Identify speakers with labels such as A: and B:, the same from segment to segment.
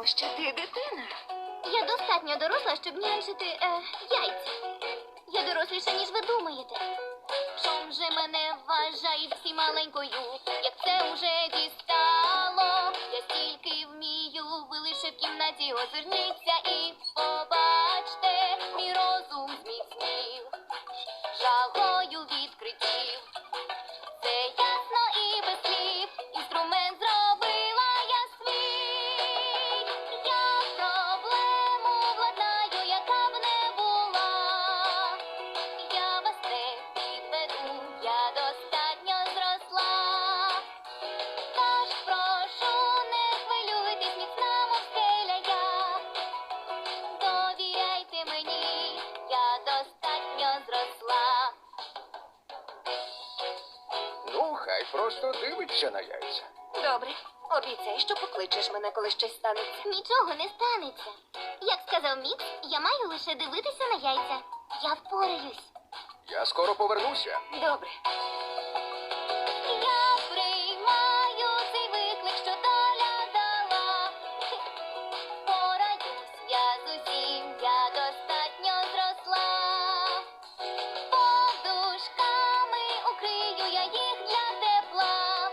A: Тому що ти дитина.
B: Я достатньо доросла, щоб нянчити е, яйця. Я доросліша, ніж ви думаєте. Чом же мене вважають всі маленькою, як це уже дістало. Я стільки вмію, ви лише в кімнаті озирніться і побачте, мій розум зміцнів, жагою відкриттів. Я достатньо зросла. Тож прошу, не хвилюйтесь, міцна мов скеля я. Довіряйте мені, я достатньо зросла.
C: Ну, хай просто дивиться на яйця.
A: Добре. Обіцяй, що покличеш мене, коли щось станеться.
B: Нічого не станеться. Як сказав Мікс, я маю лише дивитися на яйця. Я впораюсь.
C: Я скоро повернуся.
A: Добре.
B: Я приймаю цей виклик, що доля дала. Пораюсь я з усім, я достатньо зросла. Подушками укрию я їх для тепла.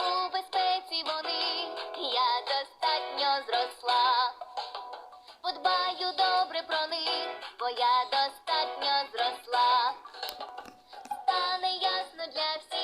B: У безпеці вони, я достатньо зросла. Подбаю добре про них, бо я достатньо зросла.